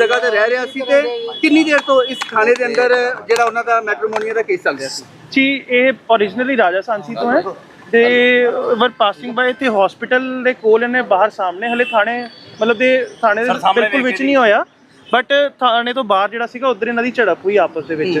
ਜਗ੍ਹਾ ਤੇ ਰਹਿ ਰਿਹਾ ਸੀ ਤੇ ਕਿੰਨੀ ਦੇਰ ਤੋਂ ਇਸ ਥਾਣੇ ਦੇ ਅੰਦਰ ਜਿਹੜਾ ਉਹਨਾਂ ਦਾ ਮੈਟਰੋਮੋਨੀਆ ਦਾ ਕੇਸ ਚੱਲ ਰਿਹਾ ਸੀ? ਜੀ ਇਹ originally ਰਾਜਾ ਸਾਂਸੀ ਤੋਂ ਹੈ ਤੇ ਵਰ ਪਾਸਿੰਗ ਬਾਏ ਤੇ ਹਸਪੀਟਲ ਦੇ ਕੋਲ ਇਹਨੇ ਬਾਹਰ ਸਾਹਮਣੇ ਹਲੇ ਥਾਣੇ ਮਤਲਬ ਦੇ ਥਾਣੇ ਦੇ ਬਿਲਕੁਲ ਵਿੱਚ ਨਹੀਂ ਹੋਇਆ। ਬਟ ਥਾਣੇ ਤੋਂ ਬਾਹਰ ਜਿਹੜਾ ਸੀਗਾ ਉਧਰ ਇਹਨਾਂ ਦੀ ਝੜਪ ਹੋਈ ਆਪਸ ਦੇ ਵਿੱਚ।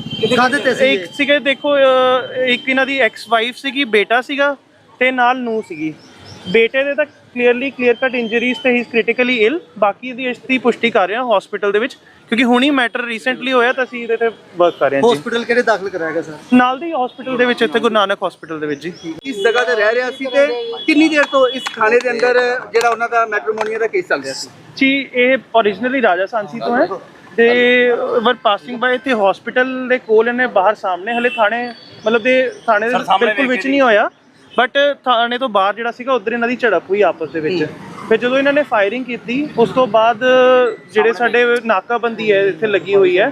ਕਾਹਦੇ ਤੇ ਇੱਕ ਸੀਗੇ ਦੇਖੋ ਇੱਕ ਇਹਨਾਂ ਦੀ ਐਕਸ ਵਾਈਫ ਸੀਗੀ ਬੇਟਾ ਸੀਗਾ ਤੇ ਨਾਲ ਨੂੰ ਸੀਗੀ। ਬੇਟੇ ਦੇ ਤਾਂ ਕਲੀਅਰਲੀ ਕਲੀਅਰ ਕੱਟ ਇੰਜਰੀਜ਼ ਤੇ ਹੀ ਇਜ਼ ਕ੍ਰਿਟੀਕਲੀ ਇਲ ਬਾਕੀ ਦੀ ਇਸ ਦੀ ਪੁਸ਼ਟੀ ਕਰ ਰਹੇ ਹਾਂ ਹਸਪੀਟਲ ਦੇ ਵਿੱਚ ਕਿਉਂਕਿ ਹੁਣੀ ਮੈਟਰ ਰੀਸੈਂਟਲੀ ਹੋਇਆ ਤਾਂ ਅਸੀਂ ਇਹਦੇ ਤੇ ਵਰਕ ਕਰ ਰਹੇ ਹਾਂ ਜੀ। ਹਸਪੀਟਲ ਕਿਹੜੇ ਦਾਖਲ ਕਰਾਇਆ ਗਿਆ ਸਰ ਨਾਲ ਦੀ ਹਸਪੀਟਲ ਦੇ ਵਿੱਚ ਇੱਥੇ ਗੁਰੂ ਨਾਨਕ ਹਸਪੀਟਲ ਦੇ ਵਿੱਚ ਜੀ। ਇਸ ਜਗ੍ਹਾ ਤੇ ਰਹਿ ਰਿਹਾ ਸੀ ਤੇ ਕਿੰਨੀ ਦੇਰ ਤੋਂ ਇਸ ਥਾਣੇ ਦੇ ਅੰਦਰ ਜਿਹੜਾ ਉਹਨਾਂ ਦਾ ਮੈਟਰੋਮੋਨੀਆ ਦਾ ਕੇਸ ਚੱਲ ਰਿਹਾ ਸੀ? ਜੀ ਇਹ originally ਰਾਜਾ ਸਾਂਸੀ ਤੋਂ ਹੈ ਤੇ ਵਰ ਪਾਸਿੰਗ ਬਾਏ ਤੇ ਹਸਪੀਟਲ ਦੇ ਕੋਲ ਇਹਨੇ ਬਾਹਰ ਸਾਹਮਣੇ ਹਲੇ ਥਾਣੇ ਮਤਲਬ ਦੇ ਥਾਣੇ ਦੇ ਬਿਲਕੁਲ ਵਿੱਚ ਨਹੀਂ ਹੋਇਆ ਬਟ ਥਾਣੇ ਤੋਂ ਬਾਹਰ ਜਿਹੜਾ ਸੀਗਾ ਉਧਰ ਇਹਨਾਂ ਦੀ ਝੜਪ ਹੋਈ ਆਪਸ ਦੇ ਵਿੱਚ। ਫਿਰ ਜਦੋਂ ਇਹਨਾਂ ਨੇ ਫਾਇਰਿੰਗ ਕੀਤੀ ਉਸ ਤੋਂ ਬਾਅਦ ਜਿਹੜੇ ਸਾਡੇ ਨਾਕਾਬੰਦੀ ਹੈ ਇੱਥੇ ਲੱਗੀ ਹੋਈ ਹੈ